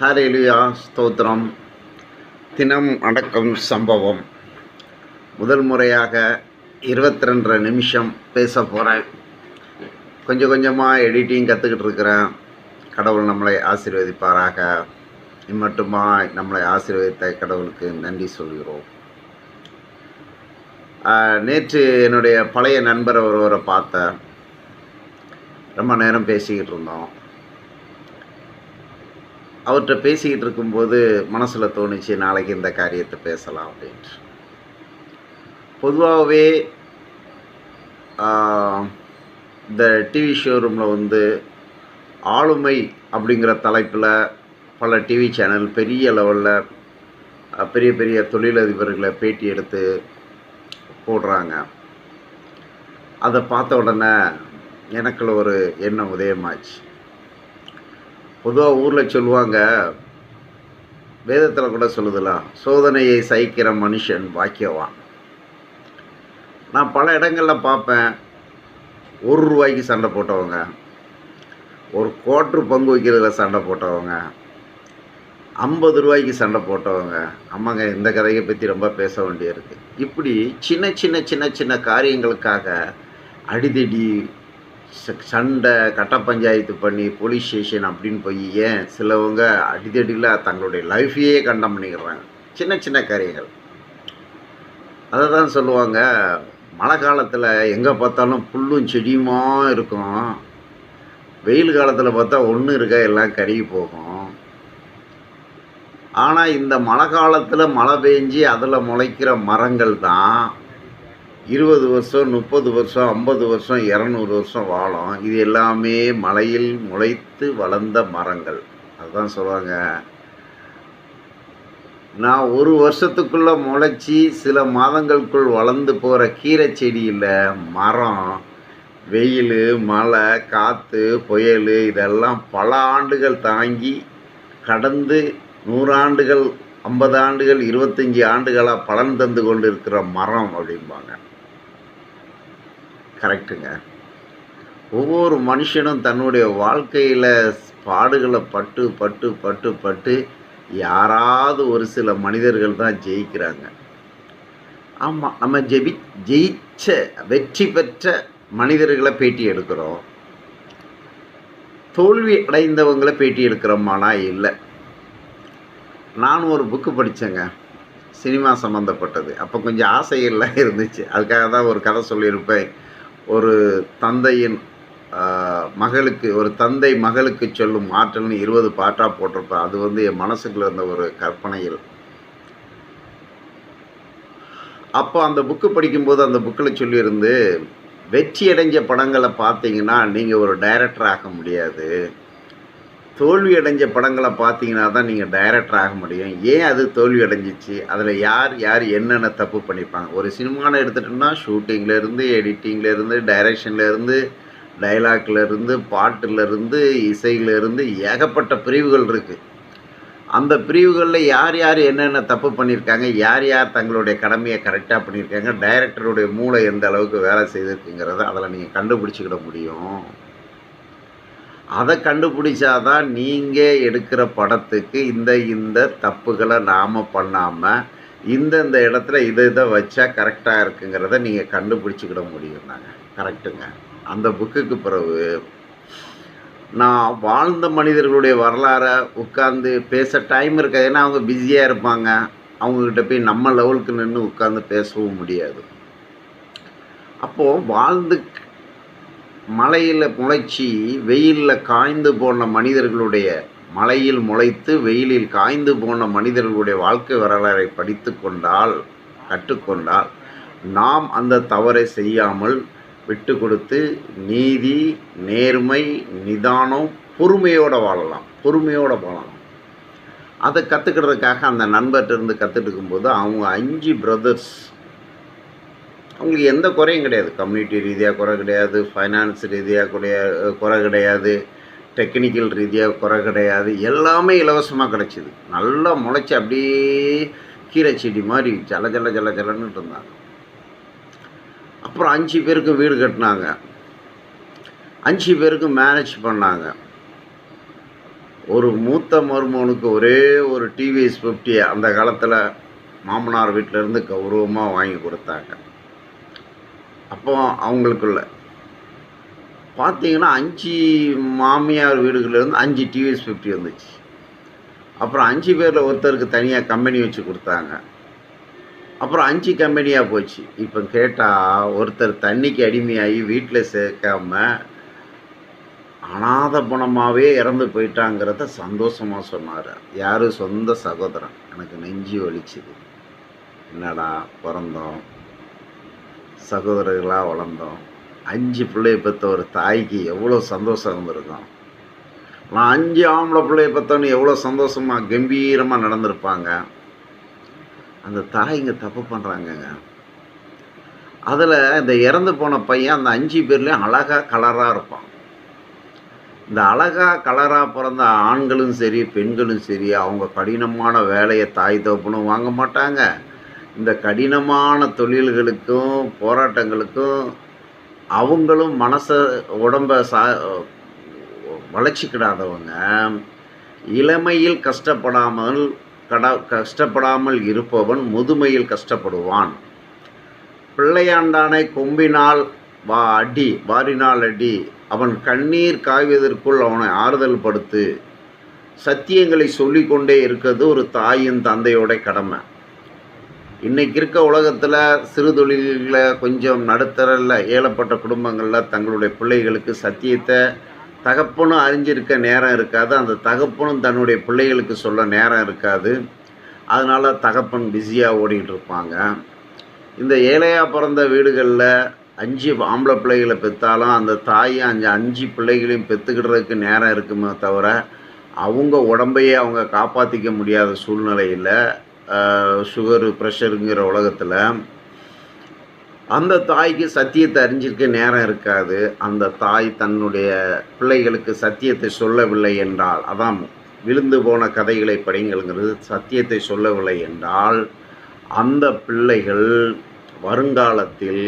ஹரேலியா ஸ்தோத்திரம். தினம் அடக்கம் சம்பவம். முதல் முறையாக இருபத்தி ரெண்டரை நிமிஷம் பேச போகிறேன் கொஞ்சம் கொஞ்சமாக எடிட்டிங் கற்றுக்கிட்டு இருக்கிறேன். கடவுள் நம்மளை ஆசீர்வதிப்பாராக. இம்மட்டுமா நம்மளை ஆசீர்வதித்த கடவுளுக்கு நன்றி சொல்கிறோம். நேற்று என்னுடைய பழைய நண்பர் ஒருவரை பார்த்தேன். ரொம்ப நேரம் பேசிக்கிட்டு இருந்தோம். அவர்கிட்ட பேசிக்கிட்டு இருக்கும்போது மனசில் தோணுச்சு நாளைக்கு இந்த காரியத்தை பேசலாம் அப்படின்ட்டு. பொதுவாகவே இந்த டிவி ஷோரூமில் வந்து ஆளுமை அப்படிங்கிற தலைப்பில் பல டிவி சேனல் பெரிய லெவலில் பெரிய பெரிய தொழிலதிபர்களை பேட்டி எடுத்து போடுறாங்க. அதை பார்த்த உடனே எனக்குள்ள ஒரு எண்ணம் உதயமாச்சு. பொதுவாக ஊரில் சொல்லுவாங்க வேதத்தில் கூட சொல்லுதலாம் சோதனையை சகிக்கிற மனுஷன் பாக்கியவான். நான் பல இடங்களில் பார்ப்பேன் ஒரு ரூபாய்க்கு சண்டை போட்டவங்க ஒரு கோட்ரு பங்கு வைக்கிறதுல சண்டை போட்டவங்க ஐம்பது ரூபாய்க்கு சண்டை போட்டவங்க ஆமாங்க இந்த கதையை பற்றி ரொம்ப பேச வேண்டியிருக்கு. இப்படி சின்ன சின்ன சின்ன சின்ன காரியங்களுக்காக அடிதடி சண்டை கட்ட பஞ்சாயத்து பண்ணி போலீஸ் ஸ்டேஷன் அப்படின்னு போய் ஏன் சிலவங்க அடிதடியில் தங்களுடைய லைஃபையே கண்டம் பண்ணிக்கிறாங்க. சின்ன சின்ன காரியங்கள். அதை தான் சொல்லுவாங்க மழை காலத்தில் எங்கே பார்த்தாலும் புல்லும் செடியுமா இருக்கும். வெயில் காலத்தில் பார்த்தா ஒன்று இருக்கா எல்லாம் கருகி போகும். ஆனால் இந்த மழை காலத்தில் மழை பெஞ்சு அதில் முளைக்கிற மரங்கள் தான் இருபது வருஷம் முப்பது வருஷம் ஐம்பது வருஷம் இரநூறு வருஷம் வாழும். இது எல்லாமே மலையில் முளைத்து வளர்ந்த மரங்கள். அதுதான் சொல்லுவாங்க நான் ஒரு வருஷத்துக்குள்ளே முளைச்சி சில மாதங்களுக்குள் வளர்ந்து போகிற கீரை செடியில் மரம் வெயில் மழை காற்று புயல் இதெல்லாம் பல ஆண்டுகள் தாங்கி கடந்து நூறாண்டுகள் ஐம்பது ஆண்டுகள் இருபத்தஞ்சி ஆண்டுகளாக பலன் தந்து கொண்டு இருக்கிற மரம் அப்படிம்பாங்க. கரெக்டுங்க. ஒவ்வொரு மனுஷனும் தன்னுடைய வாழ்க்கையில் பாடுகளை பட்டு பட்டு பட்டு பட்டு யாராவது ஒரு சில மனிதர்கள் தான் ஜெயிக்கிறாங்க. ஆமாம் நம்ம ஜெபி ஜெயிச்ச வெற்றி பெற்ற மனிதர்களை பேட்டி எடுக்கிறோம். தோல்வி அடைந்தவங்களை பேட்டி எடுக்கிறோமானா இல்லை. நான் ஒரு புக்கு படித்தேங்க சினிமா சம்மந்தப்பட்டது அப்போ கொஞ்சம் ஆசையெல்லாம் இருந்துச்சு. அதுக்காக தான் ஒரு கதை சொல்லியிருப்பேன். ஒரு தந்தையின் மகளுக்கு ஒரு தந்தை மகளுக்கு சொல்லும் ஆற்றல்னு இருபது பாட்டாக போட்டிருப்பேன். அது வந்து என் மனசுக்குள்ள இருந்த ஒரு கற்பனையில். அப்போ அந்த புக்கு படிக்கும்போது அந்த புக்கில் சொல்லியிருந்து வெற்றி அடைஞ்ச படங்களை பார்த்தீங்கன்னா நீங்கள் ஒரு டைரக்டர் ஆக முடியாது. தோல்வி அடைஞ்ச படங்களை பார்த்தீங்கன்னா தான் நீங்கள் டைரக்டர் ஆக முடியும். ஏன் அது தோல்வி அடைஞ்சிச்சு அதில் யார் யார் என்னென்ன தப்பு பண்ணிப்பாங்க? ஒரு சினிமான்னு எடுத்துட்டோம்னா ஷூட்டிங்லேருந்து எடிட்டிங்லேருந்து டைரக்ஷன்லேருந்து டைலாக்லேருந்து பாட்டுலேருந்து இசையிலேருந்து ஏகப்பட்ட பிரிவுகள் இருக்குது அந்த பிரிவுகளில் யார் யார் என்னென்ன தப்பு பண்ணியிருக்காங்க? யார் யார் தங்களுடைய கடமையை கரெக்டாக பண்ணியிருக்காங்க? டைரக்டருடைய மூளை எந்த அளவுக்கு வேலை செய்திருக்குங்கிறத அதில் நீங்கள் கண்டுபிடிச்சிக்கிட முடியும். அதை கண்டுபிடிச்சாதான் நீங்கள் எடுக்கிற படத்துக்கு இந்த இந்த தப்புகளை நாம் பண்ணாமல் இந்தந்த இடத்துல இதை இதை வச்சா கரெக்டாக இருக்குங்கிறத நீங்கள் கண்டுபிடிச்சிக்கிட முடியும் நாங்கள் கரெக்டுங்க அந்த புக்குக்கு பிறகு நான் வாழ்ந்த மனிதர்களுடைய வரலாறை உட்காந்து பேச டைம் இருக்காது. ஏன்னா அவங்க பிஸியாக இருப்பாங்க. அவங்கக்கிட்ட போய் நம்ம லெவலுக்கு நின்று உட்காந்து பேசவும் முடியாது. அப்போது வாழ்ந்து மலையில் முளைச்சி வெயிலில் காய்ந்து போன மனிதர்களுடைய மலையில் முளைத்து வெயிலில் காய்ந்து போன மனிதர்களுடைய வாழ்க்கை வரலாறை படித்து கொண்டால் கற்றுக்கொண்டால் நாம் அந்த தவறை செய்யாமல் விட்டு கொடுத்து நீதி நேர்மை நிதானம் பொறுமையோடு வாழலாம். பொறுமையோடு வாழலாம். அதை கற்றுக்கிறதுக்காக அந்த நண்பர்கிட்ட இருந்து கற்றுட்டு இருக்கும்போது அவங்க அஞ்சு பிரதர்ஸ் அவங்களுக்கு எந்த குறையும் கிடையாது. கம்யூனிட்டி ரீதியாக குறை கிடையாது. ஃபைனான்ஸ் ரீதியாக குறைய குறை கிடையாது. டெக்னிக்கல் ரீதியாக குறை கிடையாது. எல்லாமே இலவசமாக கிடச்சிது. நல்லா முளைச்சி அப்படியே கீரை செடி மாதிரி ஜல ஜல ஜல ஜலன்னு இருந்தாங்க. அப்புறம் அஞ்சு பேருக்கு வீடு கட்டினாங்க. அஞ்சு பேருக்கு மேனேஜ் பண்ணாங்க. ஒரு மூத்த மருமகனுக்கு ஒரே ஒரு டிவிஎஸ் ஃபிஃப்டி அந்த காலத்தில் மாமனார் வீட்டிலேருந்து கௌரவமாக வாங்கி கொடுத்தாங்க. அப்போ அவங்களுக்குள்ள. பார்த்தீங்கன்னா அஞ்சு மாமியார் வீடுகள்லேருந்து அஞ்சு டிவிஎஸ் ஃபிஃப்டி வந்துச்சு. அப்புறம் அஞ்சு பேரில் ஒருத்தருக்கு தனியாக கம்பெனி வச்சு கொடுத்தாங்க. அப்புறம் அஞ்சு கம்பெனியாக போச்சு. இப்போ கேட்டால் ஒருத்தர் தண்ணிக்கு அடிமையாகி வீட்டில் சேர்க்காம அனாத பணமாகவே இறந்து போயிட்டாங்கிறத சந்தோஷமாக சொன்னார். யார்? சொந்த சகோதரன். எனக்கு நெஞ்சு வலிச்சுது. என்னடா பிறந்தோம். சகோதரர்களாக வளர்ந்தோம். அஞ்சு பிள்ளையை பெற்ற ஒரு தாய்க்கு எவ்வளோ சந்தோஷம் இருந்திருக்கும். நான் அஞ்சு ஆம்பளை பிள்ளையை பெற்றவனு எவ்வளோ சந்தோஷமாக கம்பீரமாக நடந்திருப்பாங்க. அந்த தாய்ங்க தப்பு பண்ணுறாங்கங்க அதில் இந்த இறந்து போன பையன் அந்த அஞ்சு பேர்லேயும் அழகாக கலராக இருப்பான். இந்த அழகாக கலராக பிறந்த ஆண்களும் சரி பெண்களும் சரி அவங்க கடினமான வேலையை தாய் தோப்புனும் வாங்க மாட்டாங்க. இந்த கடினமான தொழில்களுக்கும் போராட்டங்களுக்கும் அவங்களும் மனசை உடம்ப சா வளர்ச்சிக்கிடாதவங்க இளமையில் கஷ்டப்படாமல் கட கஷ்டப்படாமல் இருப்பவன் முதுமையில் கஷ்டப்படுவான். பிள்ளையாண்டானை கொம்பினால் வா அடி வாரினால் அடி அவன் கண்ணீர் காய்வதற்குள் அவனை ஆறுதல் படுத்து சத்தியங்களை சொல்லிக்கொண்டே இருக்கிறது ஒரு தாயின் தந்தையோட கடமை. இன்றைக்கி இருக்க உலகத்தில் சிறு தொழில்களில் கொஞ்சம் நடுத்தரில் ஏழப்பட்ட குடும்பங்களில் தங்களுடைய பிள்ளைகளுக்கு சத்தியத்தை தகப்பனும் அறிஞ்சிருக்க நேரம் இருக்காது. அந்த தகப்பனும் தன்னுடைய பிள்ளைகளுக்கு சொல்ல நேரம் இருக்காது. அதனால் தகப்பன் பிஸியாக ஓடிக்கிட்டு இருப்பாங்க இந்த ஏழையாக பிறந்த வீடுகளில் அஞ்சு ஆம்பளை பிள்ளைகளை பெற்றாலும் அந்த தாயும் அஞ்சு அஞ்சு பிள்ளைகளையும் பெற்றுக்கிடுறதுக்கு நேரம் இருக்குமே தவிர அவங்க உடம்பையே அவங்க காப்பாற்றிக்க முடியாத சூழ்நிலையில் சுகரு ப்ரெஷருங்கிற உலகத்தில் அந்த தாய்க்கு சத்தியத்தை அறிஞ்சிருக்க நேரம் இருக்காது. அந்த தாய் தன்னுடைய பிள்ளைகளுக்கு சத்தியத்தை சொல்லவில்லை என்றால் அதான் விழுந்து போன கதைகளை படிங்கள்ங்கிறது சத்தியத்தை சொல்லவில்லை என்றால் அந்த பிள்ளைகள் வருங்காலத்தில்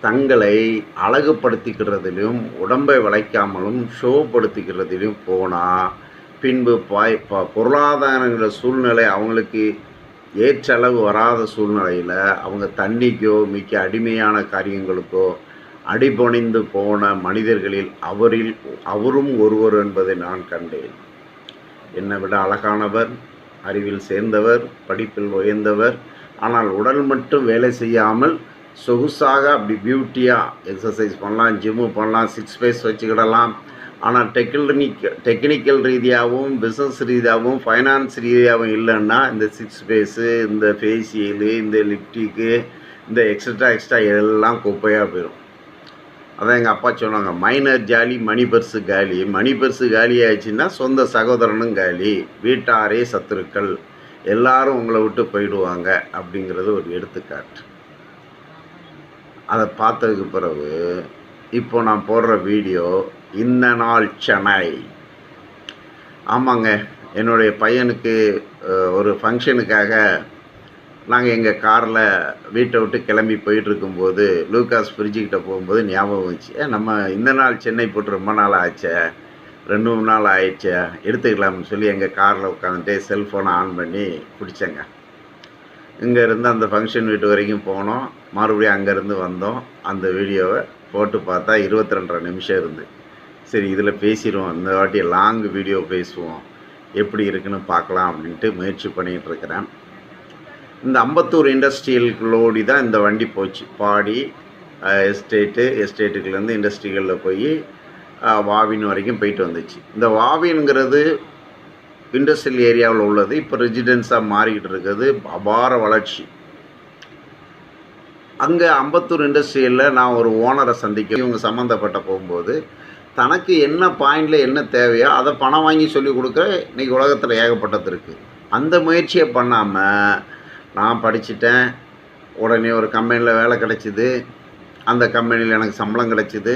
தங்களை அழகுபடுத்திக்கிறதிலும் உடம்பை வளைக்காமலும் ஷோப்படுத்திக்கிறதிலும் போனால் பின்பு பாய் ப பொருளாதாரங்கிற சூழ்நிலை அவங்களுக்கு ஏற்றளவு வராத சூழ்நிலையில் அவங்க தண்ணிக்கோ மிக்க அடிமையான காரியங்களுக்கோ அடிபணிந்து போன மனிதர்களில் அவரில் அவரும் ஒருவர் என்பதை நான் கண்டேன். என்னை விட அழகானவர் அறிவில் சேர்ந்தவர் படிப்பில் உயர்ந்தவர். ஆனால் உடல் மட்டும் வேலை செய்யாமல் சொகுசாக அப்படி பியூட்டியாக எக்ஸசைஸ் பண்ணலாம் ஜிம்மு பண்ணலாம் சிக்ஸ் பேஸ் வச்சுக்கிடலாம் ஆனால் டெக்னிக் டெக்னிக்கல் ரீதியாகவும் பிஸ்னஸ் ரீதியாகவும் ஃபைனான்ஸ் ரீதியாகவும் இல்லைன்னா இந்த சிக்ஸ் ஃபேஸு இந்த ஃபேஷியலு இந்த லிப்டிக்கு இந்த எக்ஸ்ட்ரா எக்ஸ்ட்ரா எல்லாம் குப்பையாக போயிடும் அதான் எங்கள் அப்பா சொன்னாங்க மைனர் ஜாலி மணி பர்ஸு காலி. மணி பர்ஸு காலி ஆயிடுச்சுன்னா சொந்த சகோதரனும் காலி. வீட்டாரே சத்துருக்கள். எல்லாரும் உங்களை விட்டு போயிடுவாங்க அப்படிங்கிறது ஒரு எடுத்துக்காட்டு. அதை பார்த்ததுக்கு பிறகு இப்போ நான் போடுற வீடியோ இந்த நாள் சென்னை. ஆமாங்க என்னுடைய பையனுக்கு ஒரு ஃபங்க்ஷனுக்காக நாங்கள் எங்கள் காரில் வீட்டை விட்டு கிளம்பி போயிட்டுருக்கும்போது லூகாஸ் ஃப்ரிட்ஜுக்கிட்ட போகும்போது ஞாபகம் வந்துச்சு. நம்ம இந்த நாள் சென்னை போட்டு ரொம்ப நாள் ஆச்சே ரெண்டு மூணு நாள் ஆயிடுச்சே எடுத்துக்கலாம்னு சொல்லி எங்கள் காரில் உட்காந்துட்டு செல்ஃபோனை ஆன் பண்ணி குடித்தேங்க இங்கே இருந்து அந்த ஃபங்க்ஷன் வீட்டு வரைக்கும் போனோம். மறுபடியும் அங்கேருந்து வந்தோம். அந்த வீடியோவை போட்டு பார்த்தா இருபத்தி ரெண்டரை நிமிஷம் இருந்து சரி இதில் பேசிடுவோம். இந்த வாட்டி லாங் வீடியோ பேசுவோம். எப்படி இருக்குன்னு பார்க்கலாம் அப்படின்ட்டு முயற்சி பண்ணிகிட்டு இருக்கிறேன். இந்த அம்பத்தூர் இண்டஸ்ட்ரியலுக்குள்ளோடி தான் இந்த வண்டி போச்சு. பாடி எஸ்டேட்டு எஸ்டேட்டுக்குலேருந்து இண்டஸ்ட்ரிகளில் போய் வாவின் வரைக்கும் போயிட்டு வந்துச்சு. இந்த வாவின்ங்கிறது இண்டஸ்ட்ரியல் ஏரியாவில் உள்ளது. இப்போ ரெசிடென்ஸாக மாறிக்கிட்டு இருக்குது. அபார வளர்ச்சி. அங்கே அம்பத்தூர் இண்டஸ்ட்ரியலில் நான் ஒரு ஓனரை சந்திக்க இவங்க சம்மந்தப்பட்ட போகும்போது தனக்கு என்ன பாயிண்டில் என்ன தேவையோ அதை பணம் வாங்கி சொல்லி கொடுக்க இன்றைக்கி உலகத்தில் ஏகப்பட்டது இருக்குது அந்த முயற்சியை பண்ணாமல் நான் படிச்சிட்டேன். உடனே ஒரு கம்பெனியில் வேலை கிடச்சிது. அந்த கம்பெனியில் எனக்கு சம்பளம் கிடச்சிது.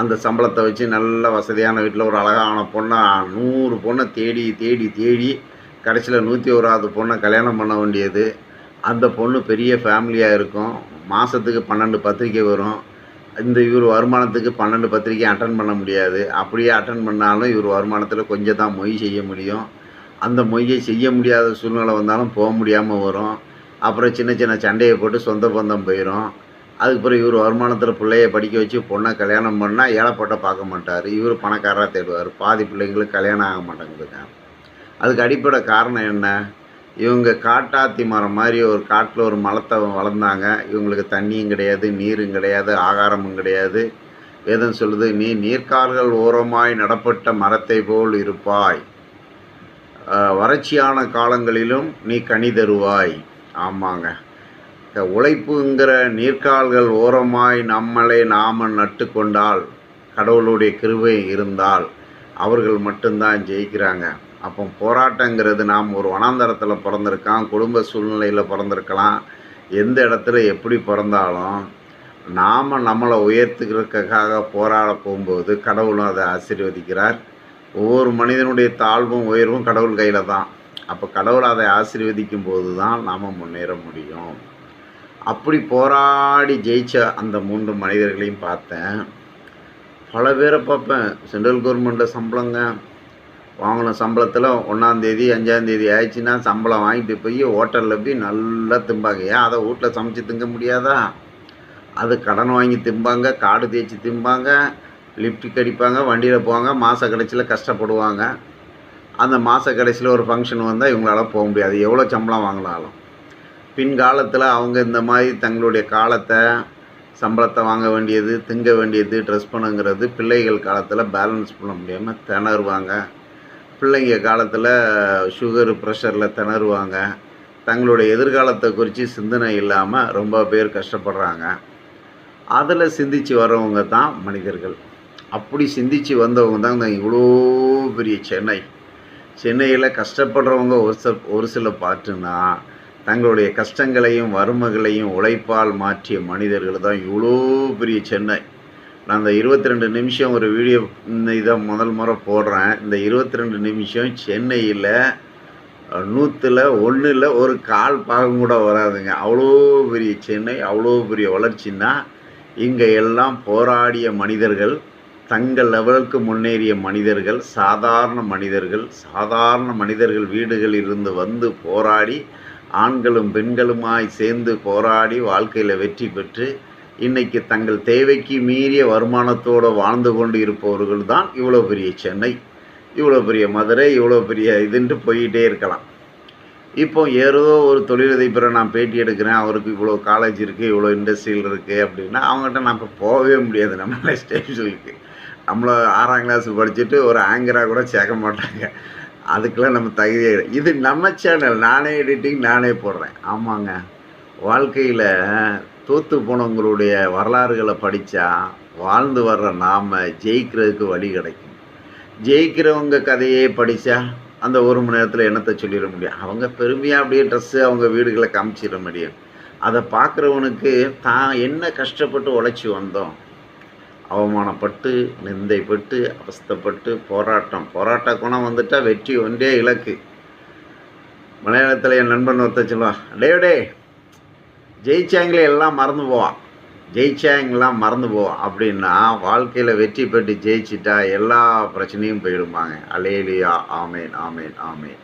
அந்த சம்பளத்தை வச்சு நல்ல வசதியான வீட்டில் ஒரு அழகான பொண்ணை நூறு பொண்ணை தேடி தேடி தேடி கடைசியில் நூற்றி ஓராவது பொண்ணை கல்யாணம் பண்ண வேண்டியது. அந்த பொண்ணு பெரிய ஃபேமிலியாக இருக்கும். மாதத்துக்கு பன்னெண்டு பத்திரிக்கை வரும். இந்த இவர் வருமானத்துக்கு பன்னெண்டு பத்திரிக்கை அட்டன் பண்ண முடியாது. அப்படியே அட்டன் பண்ணாலும் இவர் வருமானத்தில் கொஞ்சம் தான் மொய் செய்ய முடியும். அந்த மொய்யை செய்ய முடியாத சூழ்நிலை வந்தாலும் போக முடியாமல் வரும். அப்புறம் சின்ன சின்ன சண்டையை போட்டு சொந்த பந்தம் போயிடும் அதுக்கு இவர் வருமானத்தில் பிள்ளைய படிக்க வச்சு பொண்ணை கல்யாணம் பண்ணால் ஏழைப்பட்ட பார்க்க மாட்டார். இவர் பணக்காரராக தேடுவார். பாதி பிள்ளைங்களுக்கு கல்யாணம் ஆக மாட்டேங்குதுங்க. அதுக்கு அடிப்படை காரணம் என்ன? இவங்க காட்டாத்தி மரம் மாதிரி ஒரு காட்டில் ஒரு மலத்தை வளர்ந்தாங்க. இவங்களுக்கு தண்ணியும் கிடையாது நீரும் கிடையாது ஆகாரமும் கிடையாது. வேதம் சொல்லுது நீ நீர்க்கால்கள் ஓரமாய் நடப்பட்ட மரத்தை போல் இருப்பாய். வறட்சியான காலங்களிலும் நீ கனி தருவாய். ஆமாங்க. உழைப்புங்கிற நீர்க்கால்கள் ஓரமாய் நம்மளை நாம நட்டு கொண்டால் கடவுளுடைய கிருபை இருந்தால் அவர்கள் மட்டும்தான் ஜெயிக்கிறாங்க. அப்போ போராட்டங்கிறது நாம் ஒரு வனாந்தரத்தில் பிறந்திருக்கான் குடும்ப சூழ்நிலையில் பிறந்திருக்கலாம். எந்த இடத்துல எப்படி பிறந்தாலும் நாம் நம்மளை உயர்த்துக்கிறதுக்காக போராட போகும்போது கடவுளும் அதை ஆசீர்வதிக்கிறார். ஒவ்வொரு மனிதனுடைய தாழ்வும் உயர்வும் கடவுள் கையில் தான். அப்போ கடவுள் அதை ஆசீர்வதிக்கும் போது தான் நாம் முன்னேற முடியும். அப்படி போராடி ஜெயிச்ச அந்த மூன்று மனிதர்களையும் பார்த்தேன். பல பேரை பார்ப்பேன். சென்ட்ரல் கவர்மெண்ட்டில் சம்பளங்க வாங்கின சம்பளத்தில் ஒன்றாந்தேதி அஞ்சாந்தேதி ஆயிடுச்சுன்னா சம்பளம் வாங்கிட்டு போய் ஹோட்டலில் போய் நல்லா திம்பாங்க. ஏன்? அதை வீட்டில் சமைச்சு திங்க முடியாதா? அது கடன் வாங்கி திம்பாங்க காடு தேய்ச்சி திம்பாங்க லிஃப்ட் அடிப்பாங்க வண்டியில் போவாங்க மாத கடைசியில் கஷ்டப்படுவாங்க. அந்த மாத கடைசியில் ஒரு ஃபங்க்ஷன் வந்தால் இவங்களால போக முடியாது. எவ்வளோ சம்பளம் வாங்கினாலும். பின்காலத்தில் அவங்க இந்த மாதிரி தங்களுடைய காலத்தை சம்பளத்தை வாங்க வேண்டியது திங்க வேண்டியது ட்ரெஸ் பண்ணுங்கிறது பிள்ளைகள் காலத்தில் பேலன்ஸ் பண்ண முடியாமல் திணறுவாங்க. பிள்ளைங்க காலத்தில் சுகரு ப்ரெஷரில் திணறுவாங்க. தங்களுடைய எதிர்காலத்தை குறித்து சிந்தனை இல்லாமல் ரொம்ப பேர் கஷ்டப்படுறாங்க. அதில் சிந்தித்து வரவங்க தான் மனிதர்கள். அப்படி சிந்தித்து வந்தவங்க தான் இந்த இவ்வளோ பெரிய சென்னை. சென்னையில் கஷ்டப்படுறவங்க ஒரு சில ஒரு சில பாட்டுனா தங்களுடைய கஷ்டங்களையும் வறுமைகளையும் உழைப்பால் மாற்றிய மனிதர்கள் தான் இவ்வளோ பெரிய சென்னை. நான் இந்த இருபத்தி ரெண்டு நிமிஷம் ஒரு வீடியோ இந்த இதை முதல் முறை போடுறேன். இந்த இருபத்தி ரெண்டு நிமிஷம் சென்னையில் நூற்றில் ஒன்றில் ஒரு கால் பாகம் கூட வராதுங்க. அவ்வளோ பெரிய சென்னை அவ்வளோ பெரிய வளர்ச்சின்னா இங்கே எல்லாம் போராடிய மனிதர்கள் தங்கள் லெவலுக்கு முன்னேறிய மனிதர்கள் சாதாரண மனிதர்கள் சாதாரண மனிதர்கள் வீடுகளில் இருந்து வந்து போராடி ஆண்களும் பெண்களுமாய் சேர்ந்து போராடி வாழ்க்கையில் வெற்றி பெற்று இன்னைக்கு தங்கள் தேவைக்கு மீறிய வருமானத்தோடு வாழ்ந்து கொண்டு இருப்பவர்கள் தான் இவ்வளோ பெரிய சென்னை இவ்வளோ பெரிய மதுரை இவ்வளோ பெரிய இதுன்ட்டு போயிட்டே இருக்கலாம். இப்போ ஏதோ ஒரு தொழிலதிபரை நான் பேட்டி எடுக்கிறேன் அவருக்கு இவ்வளோ காலேஜ் இருக்குது இவ்வளோ இண்டஸ்ட்ரியல் இருக்குது அப்படின்னா அவங்ககிட்ட நான் இப்போ போகவே முடியாது நம்ம ஸ்டேஷனுக்கு நம்மளை ஆறாம் கிளாஸ் படிச்சுட்டு ஒரு ஆங்கராக கூட சேர்க்க மாட்டாங்க. அதுக்கெல்லாம் நம்ம தகுதியாக இது நம்ம சேனல் நானே எடிட்டிங் நானே போடுறேன். ஆமாங்க. வாழ்க்கையில் தோற்று போனவங்களுடைய வரலாறுகளை படித்தா வாழ்ந்து வர்ற நாம் ஜெயிக்கிறதுக்கு வழி கிடைக்கும். ஜெயிக்கிறவங்க கதையே படித்தா அந்த ஒரு மணி நேரத்தில் என்னத்தை சொல்லிட முடியும்? அவங்க பெருமையாக அப்படியே ட்ரெஸ்ஸு அவங்க வீடுகளை காமிச்சிட முடியும். அதை பார்க்குறவனுக்கு தான் என்ன கஷ்டப்பட்டு உழைச்சி வந்தோம்? அவமானப்பட்டு நிந்தைப்பட்டு அவஸ்தப்பட்டு போராட்டம். போராட்ட குணம் வந்துட்டால் வெற்றி ஒன்றே இலக்கு. மலையாளத்தில் என் நண்பன் ஒருத்த சொல்லுவான் டே டே ஜெயிச்சாங்களே எல்லாம் மறந்து போவான். ஜெயிச்சாங்களாம் மறந்து போவான். அப்படின்னா வாழ்க்கையில் வெற்றி பெற்று ஜெயிச்சிட்டா எல்லா பிரச்சனையும் போயிடுமாங்க அலேலியா ஆமேன் ஆமேன் ஆமேன்.